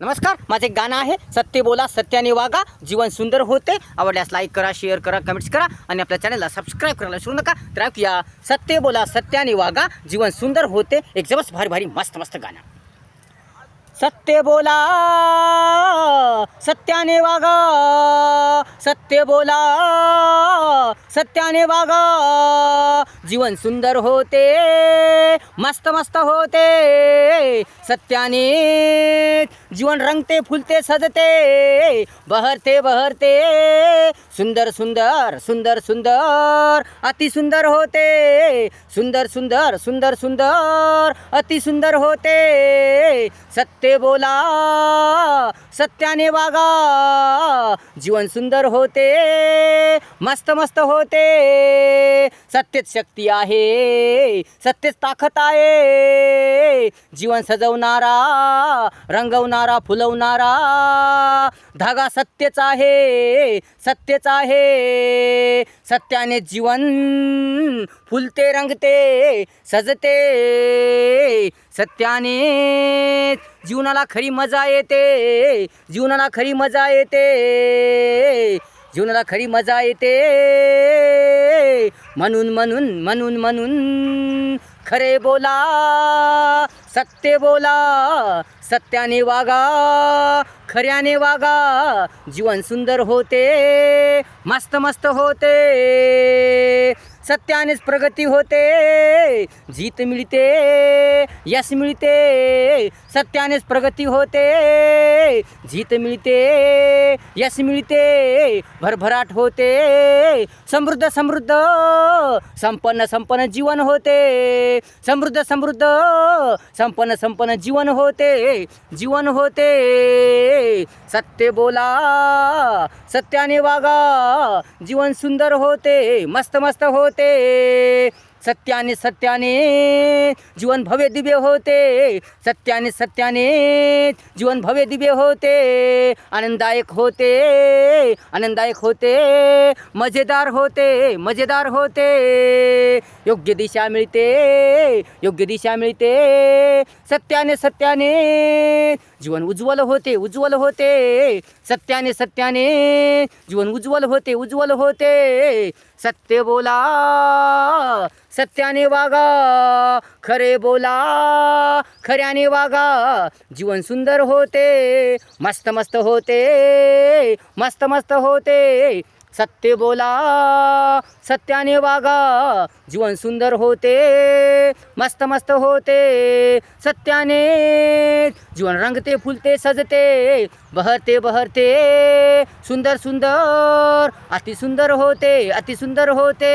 नमस्कार माझे गाणं आहे सत्य बोला सत्याने वागा जीवन सुंदर होते. आवडल्यास लाईक करा शेअर करा कमेंट्स करा आणि आपल्या चॅनलला सबस्क्राईब करायला विसरू नका. तर ऐकूया सत्य बोला सत्याने वागा जीवन सुंदर होते. एक जबस भारी भारी मस्त मस्त गाणं. सत्य बोला सत्याने वागा सत्य बोला सत्याने वागा. जीवन सुंदर होते मस्त मस्त होते. सत्याने जीवन रंगते फुलते सजते बहरते बहरते. सुंदर सुंदर सुंदर सुंदर अति सुंदर होते. सुंदर सुंदर सुंदर सुंदर अति सुंदर होते. सत्य बोला सत्याने वागा. जीवन सुंदर होते मस्त मस्त होते. सत्यच शक्ती आहे. सत्यच ताकद आहे. जीवन सजवणारा रंगवणारा फुलवणारा धागा सत्यच आहे. सत्यच आहे. सत्याने जीवन फुलते रंगते सजते. सत्याने जीवनाला खरी मजा येते. जीवनाला खरी मजा येते. जीवनाला खरी मजा येते. म्हणून म्हणून म्हणून म्हणून खरे बोला सत्य बोला सत्याने वागा खऱ्याने वागा जीवन सुंदर होते मस्त मस्त होते. सत्यानेच प्रगती होते. जीत मिळते यश मिळते सत्यानेच प्रगती होते. जीत मिळते यश मिळते भरभराट होते. समृद्ध समृद्ध संपन्न संपन्न जीवन होते. समृद्ध समृद्ध संपन्न संपन्न जीवन होते. जीवन होते. सत्य बोला सत्याने वागा. जीवन सुंदर होते. मस्त मस्त होते. জগতে सत्याने सत्याने जीवन भव्य दिव्य होते. सत्याने सत्याने जीवन भव्य दिव्य होते. आनंददायक होते. आनंददायक होते. मजेदार होते. मजेदार होते. योग्य दिशा मिळते. योग्य दिशा मिळते. सत्याने सत्याने जीवन उज्ज्वल होते उज्ज्वल होते. सत्याने सत्याने जीवन उज्ज्वल होते उज्ज्वल होते. सत्य बोला. सत्याने वागा खरे बोला. खऱ्याने वागा जीवन सुंदर होते मस्त मस्त होते मस्त मस्त होते. सत्य बोला सत्याने वागा जीवन सुंदर होते मस्त मस्त होते. सत्याने जीवन रंगते फुलते सजते बहरते बहरते. सुंदर सुंदर अति सुंदर होते अति सुंदर होते.